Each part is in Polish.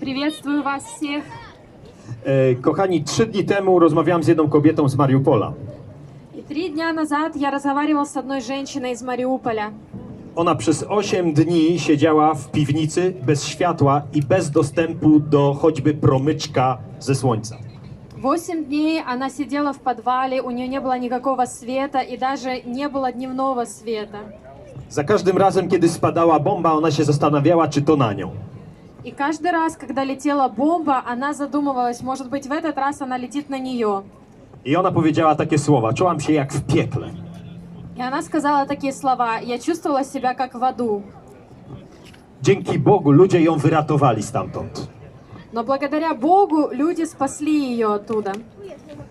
Приветствую вас всех. E, kochani, trzy dni temu rozmawiałem z jedną kobietą z Mariupola. И три дня назад я разговаривал с одной женщиной из Мариуполя. Ona przez 8 dni siedziała w piwnicy bez światła i bez dostępu do choćby promyczka ze słońca. Восемь дней она сидела в подвале, у нее не было никакого света и даже не было дневного света. Za każdym razem, kiedy spadała bomba, ona się zastanawiała, czy to na nią. И каждый раз, когда летела бомба, она задумывалась, может быть, в этот раз она летит на нее. I ona powiedziała takie słowa: Czułam się jak w piekle. И она сказала такие слова, я чувствовала себя как в аду. Dzięki Bogu ludzie ją wyratowali stamtąd. Но благодаря Богу люди спасли ее оттуда.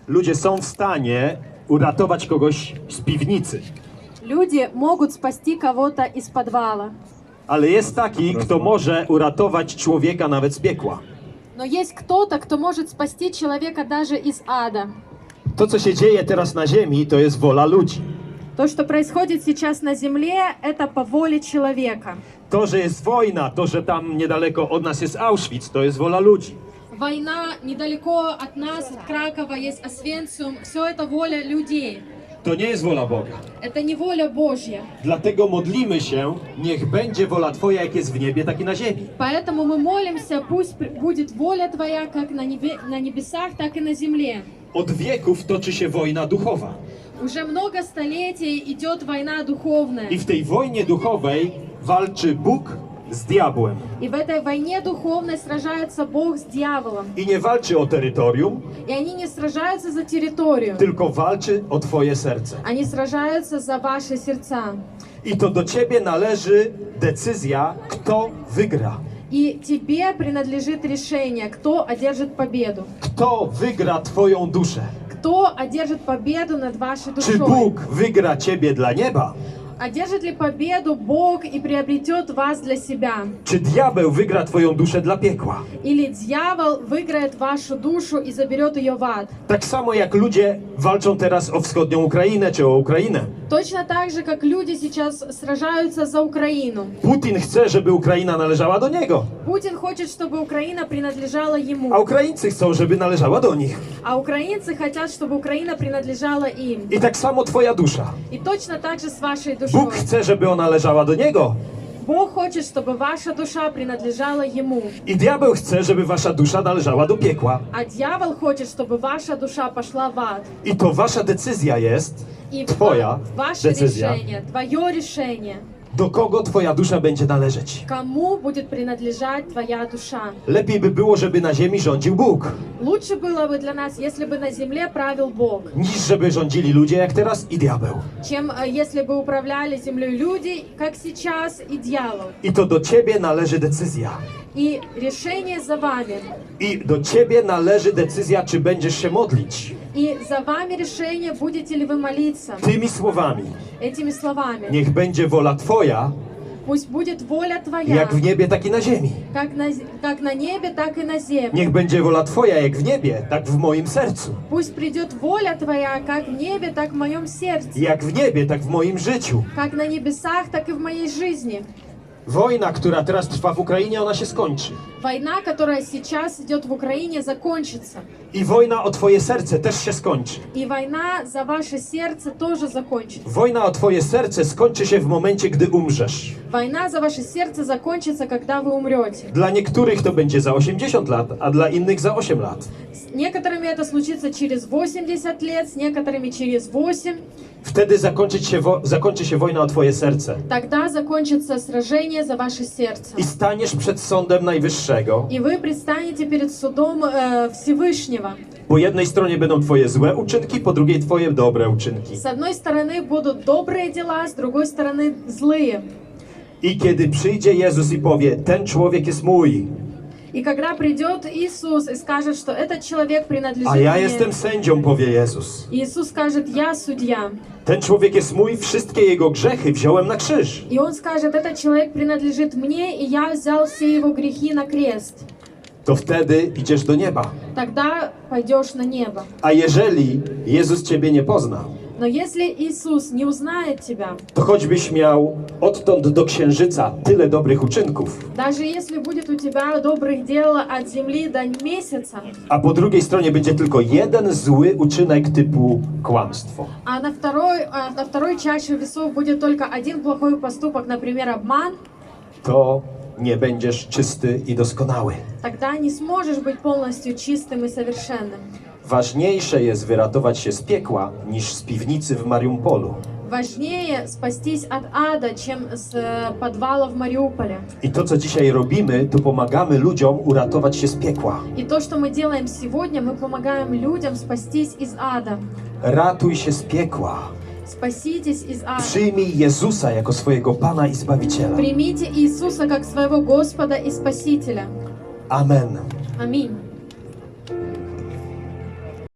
Ludzie są w stanie uratować kogoś z piwnicy. Люди могут спасти кого-то из подвала. Ale jest taki, kto może uratować człowieka nawet z piekła. Но есть кто-то, кто может спасти человека даже из ада. To, co się dzieje teraz na ziemi, to jest wola ludzi. То, что происходит сейчас на земле, это по воле человека. To, że jest wojna, to, że tam niedaleko od nas jest Auschwitz, to jest wola ludzi. Война недалеко от нас, от Кракова, есть Освенцим. Все это воля людей. To nie jest wola Boga. Это не воля Божья. Dlatego modlimy się, niech będzie wola Twoja, jak jest w niebie, tak i na ziemi. Поэтому мы молимся, пусть при- будет воля Твоя как на, небе- на небесах, так и на земле. Od wieków toczy się wojna duchowa. Уже много столетий идет война духовная. I w tej wojnie duchowej walczy Bóg z diabłem. И в этой войне духовной сражается Бог с дьяволом. I nie walczy o terytorium, И они не сражаются за территорию. tylko walczy o Twoje serce. Они сражаются за ваши сердца. I to do Ciebie należy decyzja, kto wygra. И тебе принадлежит решение, кто одержит победу. Kto wygra Twoją duszę? Кто одержит победу над вашей Czy душой? Bóg wygra Ciebie dla nieba? Одержит ли победу Бог и приобретет вас для себя? Czy diabeł wygra Twoją duszę dla piekła? Или дьявол выиграет вашу душу и заберет ее в ад? Tak samo jak ludzie walczą teraz o wschodnią Ukrainę czy o Ukrainę. Точно так же, как люди сейчас сражаются за Украину. Putin chce, żeby Ukraina należała do niego, Путин хочет, чтобы Украина принадлежала ему. a Ukraińcy chcą, żeby należała do nich. А украинцы хотят, чтобы Украина принадлежала им. I tak samo Twoja dusza. И точно так же с вашей Bóg душой. chce, żeby ona należała do niego. Бог хочет, чтобы ваша душа принадлежала Ему. I diabeł chce, żeby wasza dusza należała do piekła. А дьявол хочет, чтобы ваша душа пошла в ад. I to wasza decyzja jest, И Твоя ваше децизия. решение, твое решение, do kogo Twoja dusza będzie należeć. кому будет принадлежать твоя душа. Lepiej by było, żeby na ziemi rządził Bóg, Лучше было бы для нас, если бы на земле правил Бог, niż żeby rządzili ludzie jak teraz i diabeł. чем э, если бы управляли землей люди, как сейчас, и дьявол. I to do Ciebie należy decyzja. И решение за вами. I do Ciebie należy decyzja, czy będziesz się modlić. И за вами решение, будете ли вы молиться Tymi słowami. этими словами. Niech będzie wola Twoja, Пусть будет воля Твоя, jak w niebie, tak i na ziemi. как на, з- как на небе, так и на земле. Niech będzie wola Twoja, jak w niebie, tak w moim sercu. Пусть придет воля Твоя, как в небе, так в моем сердце. Jak w niebie, tak w moim życiu. Как на небесах, так и в моей жизни. Wojna, która teraz trwa w Ukrainie, ona się skończy. Война, которая сейчас идет в Украине, закончится. I wojna o Twoje serce też się skończy. И война за ваше сердце тоже закончится. Wojna o Twoje serce skończy się w momencie, gdy umrzesz. Война за ваше сердце закончится, когда вы умрете. Dla niektórych to będzie za 80 lat, a dla innych za 8 lat. С некоторыми это случится через 80 лет, с некоторыми через 8. Wtedy zakończyć się wo- zakończy się wojna o Twoje serce. Тогда закончится сражение за ваше сердце. I staniesz przed sądem Najwyższego. И вы предстанете перед судом э, Всевышнего. Po jednej stronie będą Twoje złe uczynki, po drugiej Twoje dobre uczynki. С одной стороны будут добрые дела, с другой стороны злые. I kiedy przyjdzie Jezus i powie, ten człowiek jest mój, И когда придет Иисус и скажет, что этот человек принадлежит a ja мне, jestem sędzią, powie Jezus. Иисус скажет, я судья. Ten człowiek jest mój, wszystkie jego grzechy wziąłem na krzyż. И он скажет, этот человек принадлежит мне, и я взял все его грехи на крест. To wtedy idziesz do nieba. Тогда пойдешь на небо. A jeżeli Jezus Ciebie nie pozna, Но если Иисус не узнает тебя, to choćbyś miał odtąd do księżyca tyle dobrych uczynków, даже если будет у тебя добрых дел от земли до месяца, a po drugiej stronie będzie tylko jeden zły uczynek typu kłamstwo, а на второй, а на второй чаше весов будет только один плохой поступок, например, обман, to nie będziesz czysty i doskonały. тогда не сможешь быть полностью чистым и совершенным. Ważniejsze jest wyratować się z piekła niż z piwnicy w Mariumpolu. Важнее спастись от ада, чем с э, подвала в Мариуполе. I to, co dzisiaj robimy, to pomagamy ludziom uratować się z piekła. И то, что мы делаем сегодня, мы помогаем людям спастись из ада. Ratuj się z piekła. Спаситесь из ада. Przyjmij Jezusa jako swojego Pana i Zbawiciela. Примите Иисуса как своего Господа и Спасителя. Amen. Аминь.